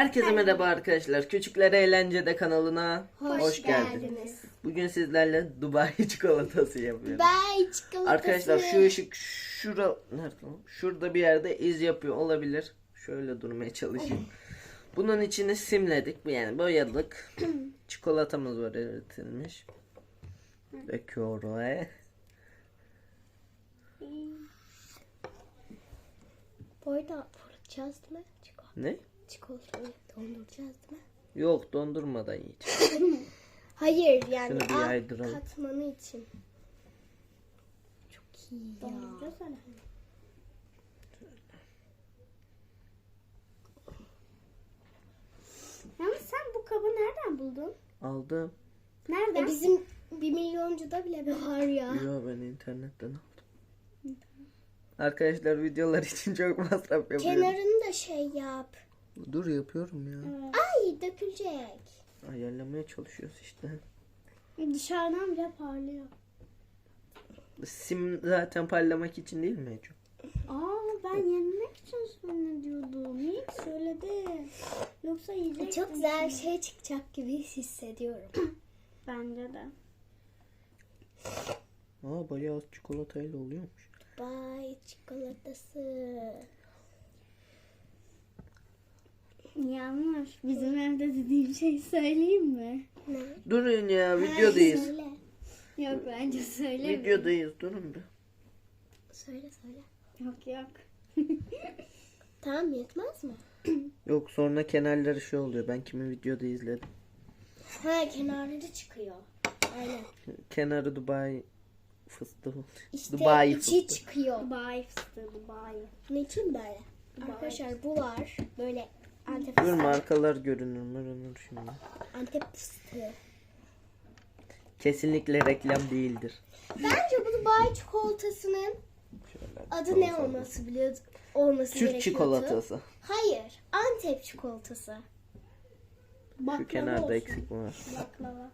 Herkese merhaba arkadaşlar. Küçükler Eğlencede kanalına hoş, Hoş geldiniz. geldiniz. Bugün sizlerle Dubai çikolatası yapıyoruz. Bay çikolatası. Arkadaşlar şu ışık şura nerede? Şurada bir yerde iz yapıyor olabilir. Şöyle durmaya çalışayım. Bunun içini simledik. Yani boyadık. Çikolatamız var eritilmiş. Arada vuracağız değil mi? Çikolata. Ne? Çikolatayı donduracağız değil mi? Yok dondurmadan yiyeceğim. Hayır yani Şunu bir yaydıralım. katmanı için. Çok iyi ya. Donduracağız Ama sen bu kabı nereden buldun? Aldım. Nereden? E bizim bir milyoncuda bile bir var ya. Yo ben internetten aldım. Arkadaşlar videolar için çok masraf yapıyorum. Kenarını da şey yap. Dur yapıyorum ya. Ay dökülecek. Ayarlamaya çalışıyoruz işte. Dışarıdan bile parlıyor. Sim zaten parlamak için değil mi Ece? Aa ben yenmek için zannediyordum. İyi ki söyledi. Yoksa yiyecektim. Çok güzel bir şey çıkacak gibi hissediyorum. Bence de. Aa bayağı az çikolatayla oluyormuş. Bay çikolatası. Yanlış. Bizim evde dediğim şey söyleyeyim mi? Ne? Durun ya videodayız. Söyle. Yok bence söyleme. Videodayız durun bir. Söyle söyle. Yok yok. Tamam yetmez mi? Yok sonra kenarları şey oluyor. Ben kimin videoda izledim. Ha kenarları çıkıyor. Aynen. Kenarı Dubai fıstığı. İşte Dubai içi fıstığı. çıkıyor. Dubai fıstığı Dubai. Ne için böyle? Arkadaşlar bu var. Böyle Antep Dur fıstığı. markalar görünür görünür şimdi. Antep fıstığı. Kesinlikle reklam değildir. Bence bu Dubai çikolatasının Şöyle adı ne olması biliyor olması Türk gerekiyordu. çikolatası. Hayır. Antep çikolatası. Şu kenarda eksik var. Baklava.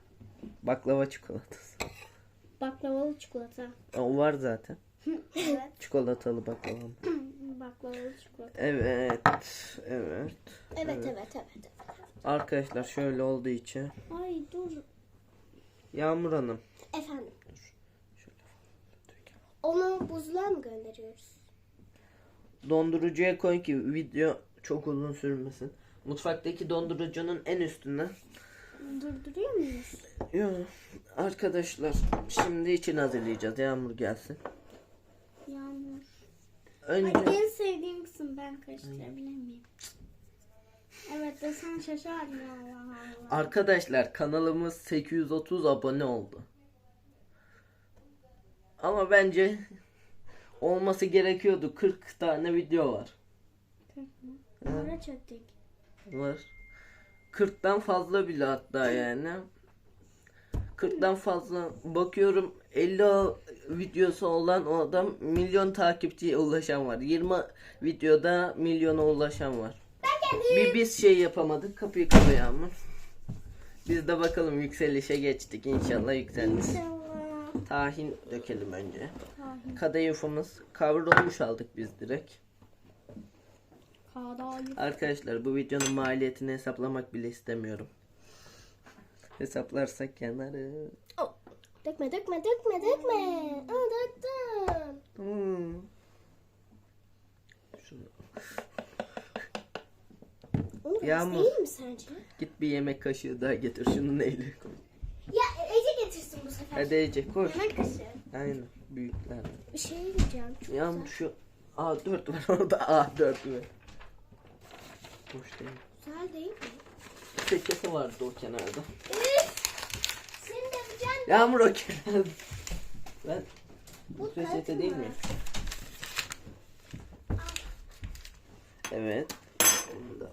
Baklava çikolatası. Baklavalı çikolata. O var zaten. evet. Çikolatalı baklava. Baklavalı çikolata. Evet. Evet. Evet evet evet. evet. Arkadaşlar şöyle olduğu için. Ay dur. Yağmur Hanım. Efendim. Onu buzluğa mı gönderiyoruz? Dondurucuya koy ki video çok uzun sürmesin. Mutfaktaki dondurucunun en üstüne. Durduruyor muyuz? Yo, arkadaşlar şimdi için hazırlayacağız. Yağmur gelsin. Önce En sevdiğim kısım ben karıştırabilir miyim? Evet de sen şaşardın Allah Allah. arkadaşlar kanalımız 830 abone oldu. Ama bence olması gerekiyordu. 40 tane video var. Para çöktük. Var. 40'tan fazla bile hatta yani. 40'tan fazla bakıyorum 50 videosu olan o adam milyon takipçiye ulaşan var. 20 videoda milyona ulaşan var. Bir biz şey yapamadık. Kapıyı kapıyor ama. Biz de bakalım yükselişe geçtik. İnşallah yükseliriz. Tahin dökelim önce. Tahin. Kadayıfımız kavrulmuş aldık biz direkt. Kadayıf. Arkadaşlar bu videonun maliyetini hesaplamak bile istemiyorum. Hesaplarsak kenarı. Oh. Dökme dökme dökme dökme. Aa, döktüm. Hmm. Şunu. Biraz Yağmur. değil mi sence? Git bir yemek kaşığı daha getir. Şunu neyle koy. Ya Ece getirsin bu sefer. Hadi Ece koy. Yemek kaşığı. Aynen. Büyükler. Bir şey diyeceğim. Çok Yağmur güzel. şu A4 var orada A4 var. Boş değil. Güzel değil mi? Peçete vardı o kenarda. Üf! Yağmur o. Ben bu peçete değil mi? Evet.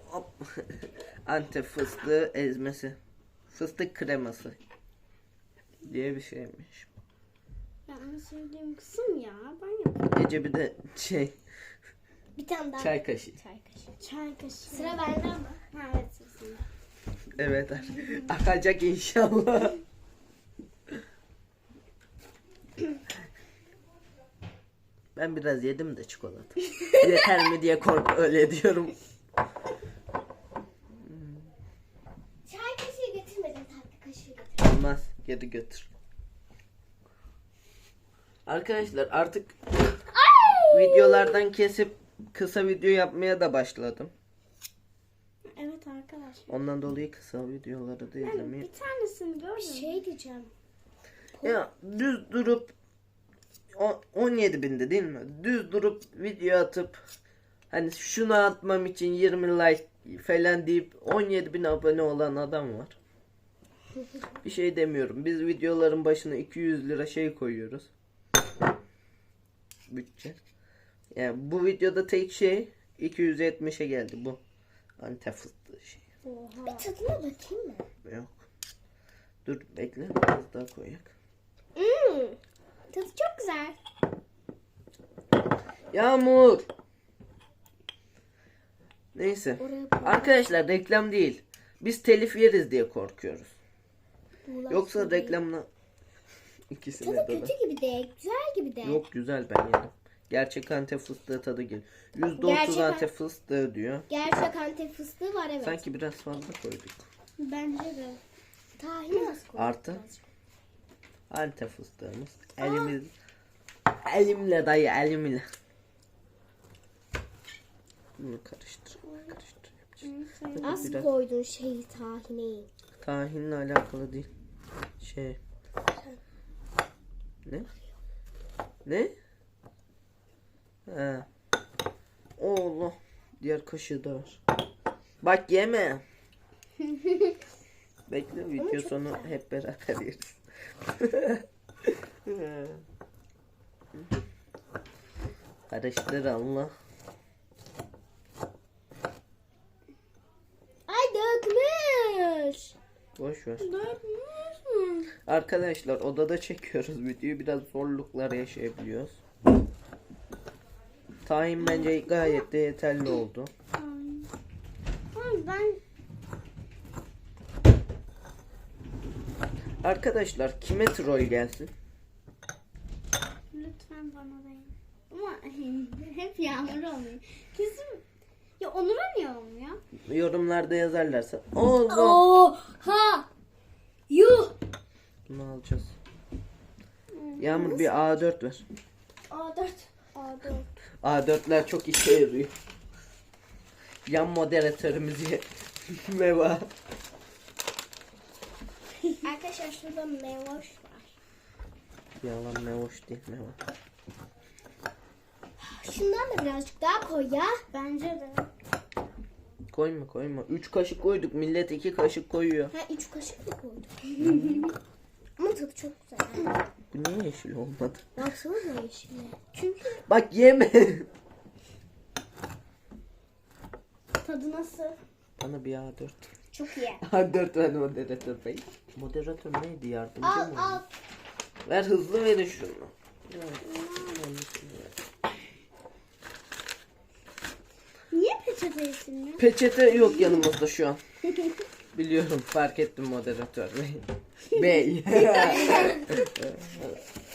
Hop. Antep fıstığı ezmesi. Fıstık kreması. Diye bir şeymiş. Ya en sevdiğim kısım ya. Ben yaparım. Ece bir de şey bir tane daha. çay kaşığı. Çay kaşığı. Çay kaşığı. Sıra bende ama. Ha, evet sırasında. Evet. Akacak inşallah. Ben biraz yedim de çikolata. Yeter mi diye kork öyle diyorum. Çay kaşığı getirmedim tatlı kaşığı getirdim. Olmaz. Geri götür. Arkadaşlar artık videolardan kesip kısa video yapmaya da başladım. Evet arkadaşlar. Ondan dolayı kısa videoları da Ben bir tanesini gördüm. Şey diyeceğim. Ya düz durup o- 17 binde değil mi? Düz durup video atıp hani şunu atmam için 20 like falan deyip 17 bin abone olan adam var. Bir şey demiyorum. Biz videoların başına 200 lira şey koyuyoruz. Bütçe. Yani bu videoda tek şey 270'e geldi bu. Antep fıstığı şey. Bir tadına bakayım mı? Yok. Dur bekle biraz daha koyak. Hmm. Tadı çok güzel. Yağmur. Neyse. Arkadaşlar reklam değil. Biz telif yeriz diye korkuyoruz. buğulaştı Yoksa reklamla ikisine Tadı de. kötü gibi de, güzel gibi de. Yok güzel ben yedim. Gerçek antep fıstığı tadı geliyor. %30 Gerçek antep fıstığı diyor. Gerçek antep fıstığı var evet. Sanki biraz fazla koyduk. Bence de. Tahini az koyduk. Artı antep fıstığımız. Elimiz elimle dayı elimle. Bunu karıştır. Karıştır. Az Biraz- koydun şeyi tahineyi. Tahinle alakalı değil. Şey. Ne? Ne? He. Allah. Diğer kaşığı da var. Bak yeme. Bekle video sonu hep beraber yeriz. Karıştır Allah. Ay dökmüş. Boş ver. Dökmüş mü? Arkadaşlar odada çekiyoruz videoyu biraz zorluklar yaşayabiliyoruz. Tahin bence gayet de yeterli oldu. Ben Arkadaşlar kime troll gelsin? lütfen bana deyin. Ama hep yağmur olmuyor. Kesin ya Onur'a niye olmuyor? Yorumlarda yazarlarsa. Allah. Oha. Yuh. Bunu alacağız. Yağmur bir A4 ver. A4. A4. A4'ler çok işe yarıyor. Yan moderatörümüz Meva. Arkadaşlar şurada mevoş var. Yalan mevoş değil Meva. Şundan da birazcık daha koy ya. Bence de. Koyma koyma. 3 kaşık koyduk. Millet 2 kaşık koyuyor. Ha üç kaşık mı koyduk? Ama tadı çok güzel. Bu niye yeşil olmadı? Baksana da yeşile. Çünkü Bak yeme. tadı nasıl? Bana bir A4. Çok iyi. A4 ver moderatör bey. Moderatör neydi yardımcı Al mı? al. Ver hızlı verin şunu. Evet. Niye peçete isimli? Peçete yok yanımızda şu an. Biliyorum fark ettim moderatör bey. Bey.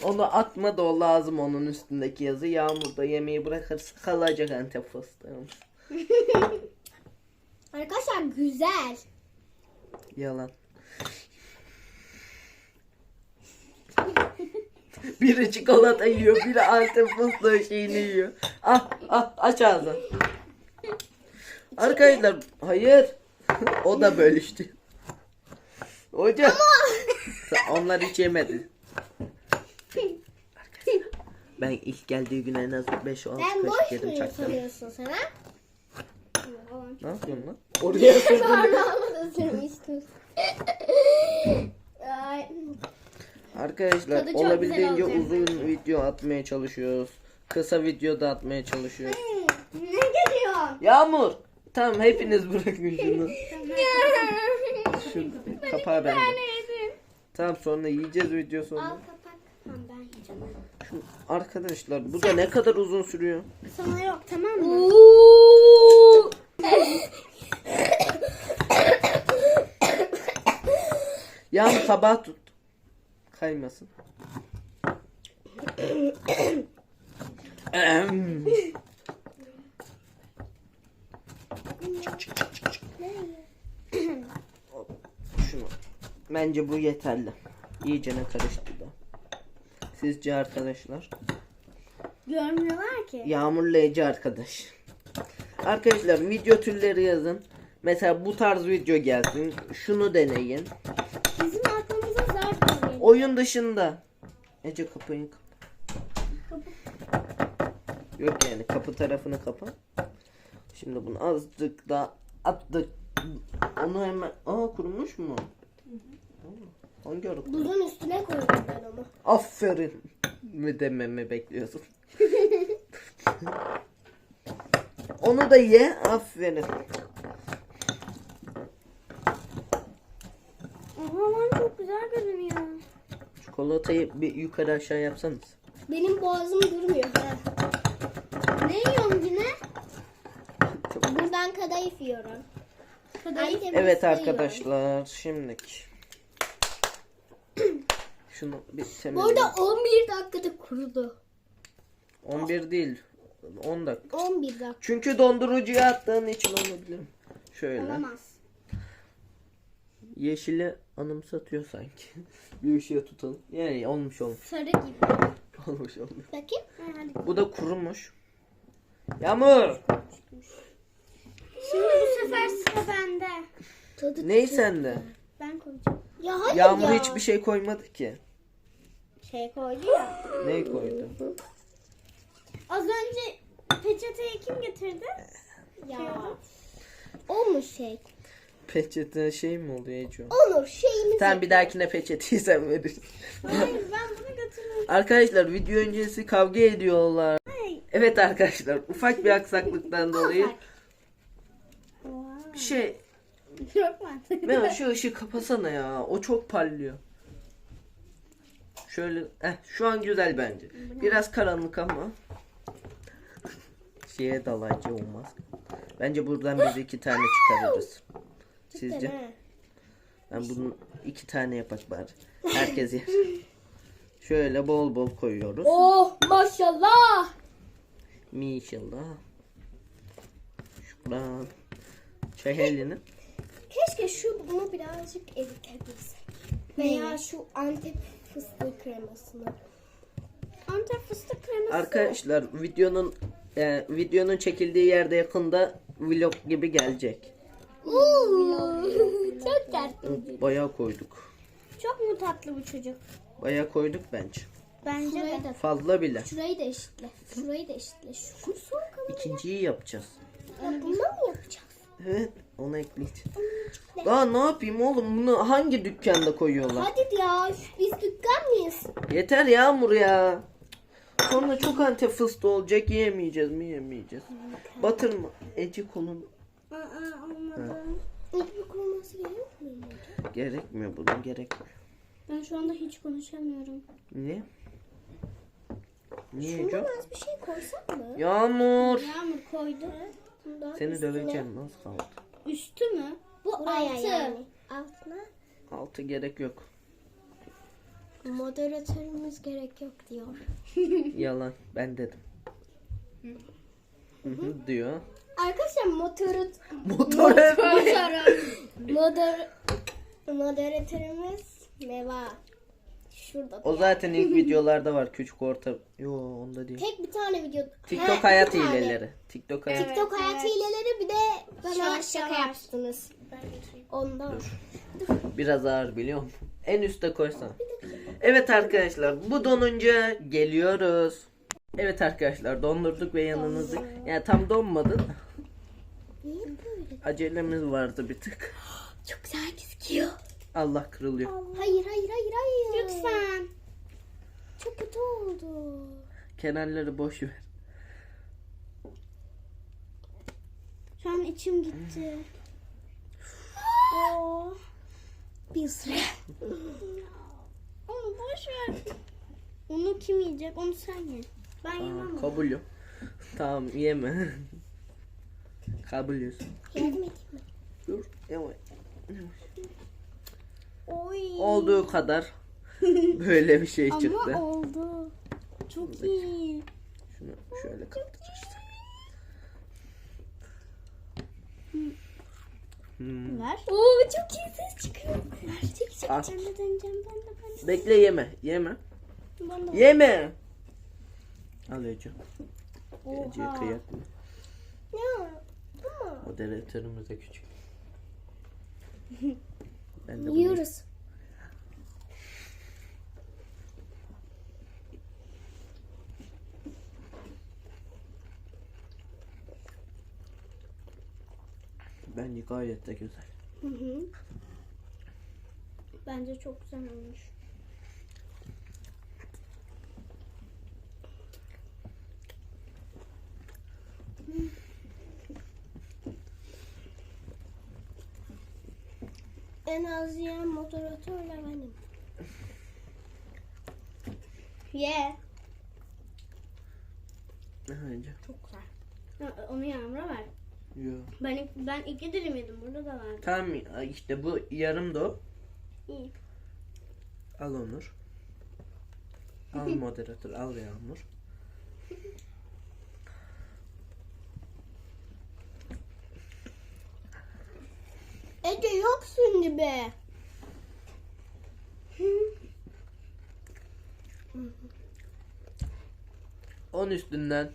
Onu atma da o lazım onun üstündeki yazı. Yağmurda yemeği bırakırsa kalacak antep fıstığımız. Arkadaşlar güzel. Yalan. biri çikolata yiyor, biri antep fıstığı şeyini yiyor. Ah, ah, aç ağzını. Arkadaşlar, hayır. o da bölüştü. Hocam. Onlar hiç yemedi. Ben ilk geldiği gün en az 5-6 Ben kaşık boş yedim mu çaktım. sanıyorsun sen ha? Ne yapıyorsun lan? Oraya sürdün. Parmağımı da sürmüştüm. Ay. Arkadaşlar Tadı çok olabildiğince güzel olacak uzun video atmaya çalışıyoruz. Kısa video da atmaya çalışıyoruz. Ne geliyor? Yağmur. Tamam hepiniz bırakın şunu. Şu kapağı bende. Tamam sonra yiyeceğiz video Al kapak. Tamam ben yiyeceğim. Şu arkadaşlar bu da ne kadar uzun sürüyor? Sana yok tamam mı? Yağmur tabağı tut. Kaymasın. Şunu. Bence bu yeterli. İyicene karıştı da. Sizce arkadaşlar? Görmüyorlar ki. Yağmurlu Ece arkadaş. Arkadaşlar video türleri yazın. Mesela bu tarz video gelsin. Şunu deneyin. Bizim aklımıza zar geliyor. Oyun dışında. Ece kapıyı kapa. Kapı. Yok yani kapı tarafını kapa. Şimdi bunu azıcık da attık. Onu hemen... Aa kurumuş mu? Aa, Hangi ara kurumuş? Buzun üstüne koydum ben onu. Aferin mi dememi bekliyorsun? Onu da ye. Aferin. Aha lan çok güzel görünüyor. Çikolatayı bir yukarı aşağı yapsanız. Benim boğazım durmuyor. Ha. Ne yiyorsun yine? Buradan kadayıf yiyorum. Kadayıf. Evet fıstığı yiyorum. arkadaşlar şimdiki. Şunu bir Bu temizle. arada 11 dakikada kurudu. 11 değil. 10 dakika. 11 dakika. Çünkü dondurucuya attığın için olabilir. Şöyle. Olamaz. Yeşili anımsatıyor sanki. bir ışığa tutalım. Yani olmuş olmuş. Sarı gibi. Olmuş olmuş. Bakayım. Ha, hadi. Bu da kurumuş. Yağmur. Şimdi bu sefer sıra bende. Tadı Ney sende? Ben koyacağım. Ya hayır Yağmur ya. hiçbir şey koymadı ki. Şey koydu ya. Ne koydu? Az önce peçeteyi kim getirdi? Ya. Olmuş şey. Peçete şey mi oluyor Ece? Onur şeyimiz. Tamam bir dahakine peçeteyi sen verirsin. Hayır ben bunu götürmedim. Arkadaşlar video öncesi kavga ediyorlar. Hayır. Evet arkadaşlar ufak bir aksaklıktan dolayı bir şey Çok mantıklı. Şu ışığı kapasana ya. O çok parlıyor. Şöyle eh şu an güzel bence. Biraz karanlık ama şeye dalayıcı olmaz. Bence buradan biz iki tane çıkarırız. Sizce? Ben bunun iki tane yapak bari. Herkes yer. Şöyle bol bol koyuyoruz. Oh maşallah. İnşallah. Şuradan. Çek elini. Keşke şu bunu birazcık eritebilsek. Veya şu Antep fıstığı kremasını. Antep fıstık kreması. Arkadaşlar videonun e, videonun çekildiği yerde yakında vlog gibi gelecek. Uuu. Çok tatlı. Bayağı koyduk. Çok mu tatlı bu çocuk? Bayağı koyduk bence. Bence Şurayı de. da, Fazla bile. şurayı da eşitle. Şurayı da eşitle. Şu, son kalanı İkinciyi yapacağız. ya bundan mı yapacağız? Evet, onu ekleyeceğiz. Daha ne yapayım oğlum? Bunu hangi dükkanda koyuyorlar? Hadi ya biz dükkan mıyız? Yeter Yağmur ya. Sonra çok antep fıstığı olacak. Yiyemeyeceğiz mi? Yemeyeceğiz. Batırma. Ece kolun Aa, olmadı. Bir kurulması gerekmiyor mu? gerekmiyor bunun gerekmiyor. Ben şu anda hiç konuşamıyorum. Niye? Niye Şundan Ece? az bir şey koysak mı? Yağmur. Yağmur koydu. Bundan Seni üstüne. döveceğim az kaldı. Üstü mü? Bu Buraya altı. yani. Altına. Altı gerek yok. Moderatörümüz gerek yok diyor. Yalan. Ben dedim. Hı hı diyor. Arkadaşlar motoru Motor moder moderatörümüz Meva. Şurada. O zaten ilk videolarda var. Küçük orta. Yo onda değil. Tek bir tane video. TikTok He, hayat bir tane. hileleri. TikTok hayat. TikTok Evet, hayat evet. hileleri bir de bana Şaka şaka yaptınız. Ondan. Biraz ağır biliyor musun? En üste koysana. Evet arkadaşlar bu donunca geliyoruz. Evet arkadaşlar dondurduk ve yanınızda. Yani tam donmadı. da? Acelemiz vardı bir tık. Çok güzel gözüküyor. Allah kırılıyor. Hayır hayır hayır hayır. Lütfen. Çok kötü oldu. Kenarları boş ver. Şu an içim gitti. Oo. Bir süre. Onu boş ver. Onu kim yiyecek? Onu sen ye. Ben yemem. Onu. kabulüm. tamam yeme. Kabulüz. Yardım edeyim mi? Dur yavaş. Oy. Olduğu kadar böyle bir şey çıktı. Ama oldu. Çok iyi. Şunu şöyle kapatırsak. Hmm. Ver. Oo çok iyi ses çıkıyor. Ver. Çek çek. Al. Ben de deneyeceğim. Ben de ben de. Bekle yeme. Yeme. Ben de. Yeme. Al Ece. Ece kıyak mı? Ya Moderatörümüz de küçük. Ben de bunu yiyoruz. Bence gayet de güzel. Hı hı. Bence çok güzel olmuş. En az yiyen moderatörle benim. Ye. Ne Ece? Çok güzel. Ha, onu Yağmur'a ver. Yo. Ben, ben iki dilim yedim. Burada da var. Tamam işte bu yarım da o. İyi. Al Onur. Al moderatör, al Yağmur. Ece yok şimdi be. On üstünden.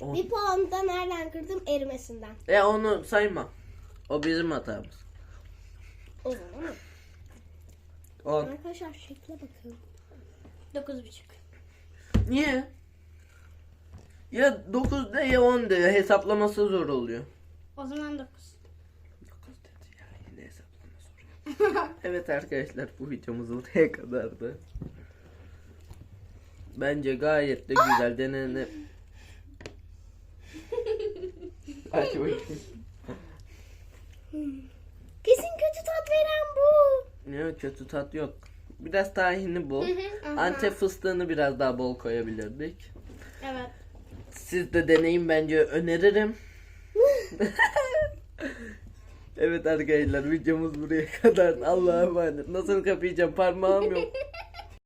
On. Bir puan da nereden kırdım? Erimesinden. E onu sayma. O bizim hatamız. O zaman mı? On. Arkadaşlar şekle bakın. Dokuz buçuk. Niye? Ya 9 de ya 10 de hesaplaması zor oluyor. O zaman dokuz. 9 dedi ya yine hesaplama soruyor. evet arkadaşlar bu videomuz buraya kadardı. Bence gayet de güzel denene. Aç bakayım. Kesin kötü tat veren bu. Ne kötü tat yok. Biraz tahini bol. Antep fıstığını biraz daha bol koyabilirdik. Evet. Siz de deneyin bence öneririm. evet arkadaşlar videomuz buraya kadar. Allah'a emanet. Nasıl kapayacağım parmağım yok.